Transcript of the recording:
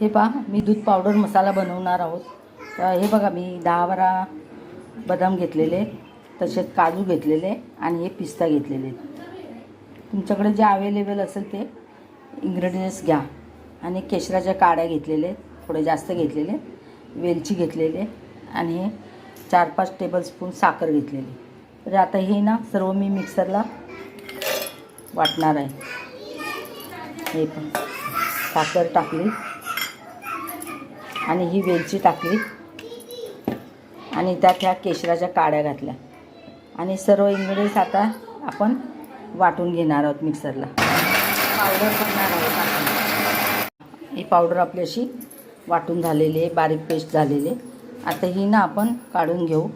हे पहा मी दूध पावडर मसाला बनवणार आहोत. तर हे बघा मी दहा बारा बदाम घेतलेले तसेच काजू घेतलेले आणि हे पिस्ता घेतलेले. तुमच्याकडे जे अवेलेबल असेल ते इन्ग्रेडियंट्स घ्या. आणि केशराच्या काड्या घेतलेले थोडे जास्त घेतलेले वेलची घेतलेले आणि हे चार पाच टेबलस्पून साखर घेतलेली. तर आता हे ना सर्व मी मिक्सरला वाटणार आहे. हे पण साखर टाकली. आणि ही वेलची टाकली. आणि त्यात ह्या केशराच्या काड्या घातल्या. आणि सर्व इंग्रेडियंट्स आता आपण वाटून घेणार आहोत मिक्सरला पावडर करणार आहोत ही पावडर आपली अशी वाटून झालेली आहे बारीक पेस्ट झालेली आहे. आता ही ना आपण काढून घेऊ.